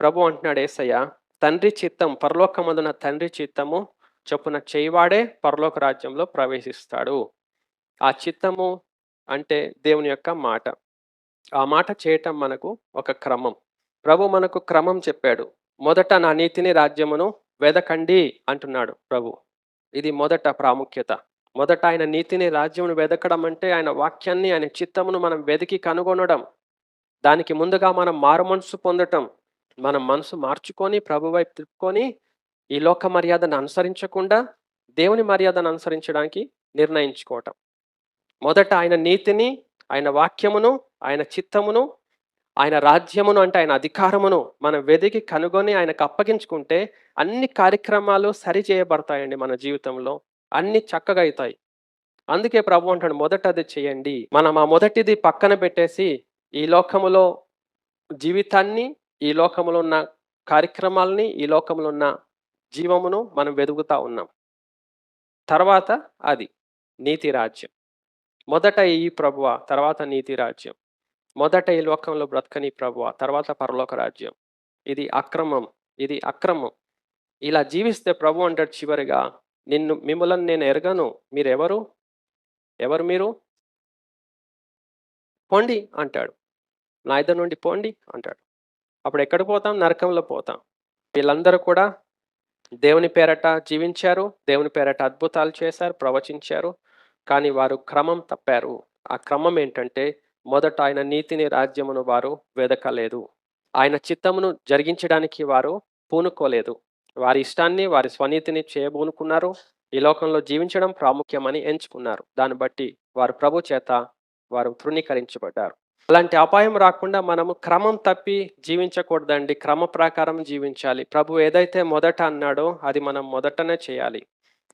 ప్రభు అంటున్నాడు ఏసయ్య తండ్రి చిత్తం పరలోకమందున తండ్రి చిత్తము చొప్పున చేయవాడే పరలోక రాజ్యంలో ప్రవేశిస్తాడు. ఆ చిత్తము అంటే దేవుని యొక్క మాట. ఆ మాట చేయటం మనకు ఒక క్రమం. ప్రభు మనకు క్రమం చెప్పాడు. మొదట నా నీతిని రాజ్యమును వెదకండి అంటున్నాడు ప్రభు. ఇది మొదట ప్రాముఖ్యత. మొదట ఆయన నీతిని రాజ్యమును వెదకడం అంటే ఆయన వాక్యాన్ని ఆయన చిత్తమును మనం వెతికి కనుగొనడం. దానికి ముందుగా మనం మారు మనసు పొందటం. మన మనసు మార్చుకొని ప్రభు వైపు తిప్పుకొని ఈ లోక మర్యాదను అనుసరించకుండా దేవుని మర్యాదను అనుసరించడానికి నిర్ణయించుకోవటం. మొదట ఆయన నీతిని ఆయన వాక్యమును ఆయన చిత్తమును ఆయన రాజ్యమును అంటే ఆయన అధికారమును మనం వెదికి కనుగొని ఆయనకు అప్పగించుకుంటే అన్ని కార్యక్రమాలు సరి చేయబడతాయండి మన జీవితంలో. అన్ని చక్కగా అవుతాయి. అందుకే ప్రభు అంటాడు మొదట అది చేయండి. మనం ఆ మొదటిది పక్కన పెట్టేసి ఈ లోకములో జీవితాన్ని ఈ లోకంలో ఉన్న కార్యక్రమాలని ఈ లోకంలో ఉన్న జీవమును మనం వెతుకుతా ఉన్నాం. తర్వాత అది నీతి రాజ్యం. మొదట ఈ ప్రభువ తర్వాత నీతి రాజ్యం. మొదట ఈ లోకంలో బ్రతకని ప్రభువ తర్వాత పరలోక రాజ్యం. ఇది అక్రమం ఇది అక్రమం. ఇలా జీవిస్తే ప్రభు అంటాడు చివరిగా నిన్ను మిమ్మల్ని నేను ఎరగను. మీరెవరు? ఎవరు మీరు? పోండి అంటాడు. నా ఇద్దరు నుండి పోండి అంటాడు. అప్పుడు ఎక్కడ పోతాం? నరకంలో పోతాం. వీళ్ళందరూ కూడా దేవుని పేరట జీవించారు. దేవుని పేరట అద్భుతాలు చేశారు ప్రవచించారు. కానీ వారు క్రమం తప్పారు. ఆ క్రమం ఏంటంటే మొదట ఆయన నీతిని రాజ్యమును వారు వెదకలేదు. ఆయన చిత్తమును జరిగించడానికి వారు పూనుకోలేదు. వారి ఇష్టాన్ని వారి స్వనీతిని చేయబూనుకున్నారు ఈ లోకంలో జీవించడం ప్రాముఖ్యమని ఎంచుకున్నారు. దాన్ని బట్టి వారు ప్రభు చేత వారు తృణీకరించబడ్డారు. అలాంటి అపాయం రాకుండా మనము క్రమం తప్పి జీవించకూడదండి. క్రమ ప్రకారం జీవించాలి. ప్రభు ఏదైతే మొదట అన్నాడో అది మనం మొదటనే చేయాలి.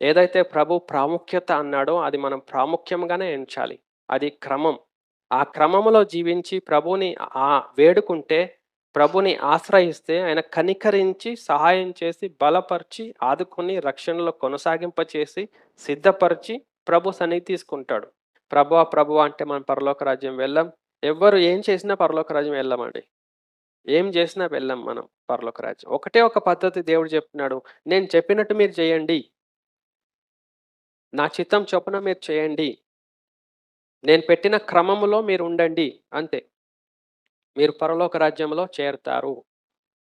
ఏదైతే ప్రభు ప్రాముఖ్యత అన్నాడో అది మనం ప్రాముఖ్యంగానే ఎంచాలి. అది క్రమం. ఆ క్రమంలో జీవించి ప్రభుని ఆ వేడుకుంటే ప్రభుని ఆశ్రయిస్తే ఆయన కనికరించి సహాయం చేసి బలపరిచి ఆదుకొని రక్షణలో కొనసాగింప చేసి సిద్ధపరిచి ప్రభు సన్నిధి తీసుకుంటాడు. ప్రభు ప్రభు అంటే మనం పరలోక రాజ్యం వెళ్ళాం. ఎవ్వరు ఏం చేసినా పరలోక రాజ్యం వెళ్ళమండి. ఏం చేసినా వెళ్ళాం మనం పరలోక రాజ్యం. ఒకటే ఒక పద్ధతి దేవుడు చెప్తున్నాడు. నేను చెప్పినట్టు మీరు చేయండి. నా చిత్తం చొప్పున మీరు చేయండి. నేను పెట్టిన క్రమములో మీరు ఉండండి. అంతే. మీరు పరలోక రాజ్యంలో చేరుతారు.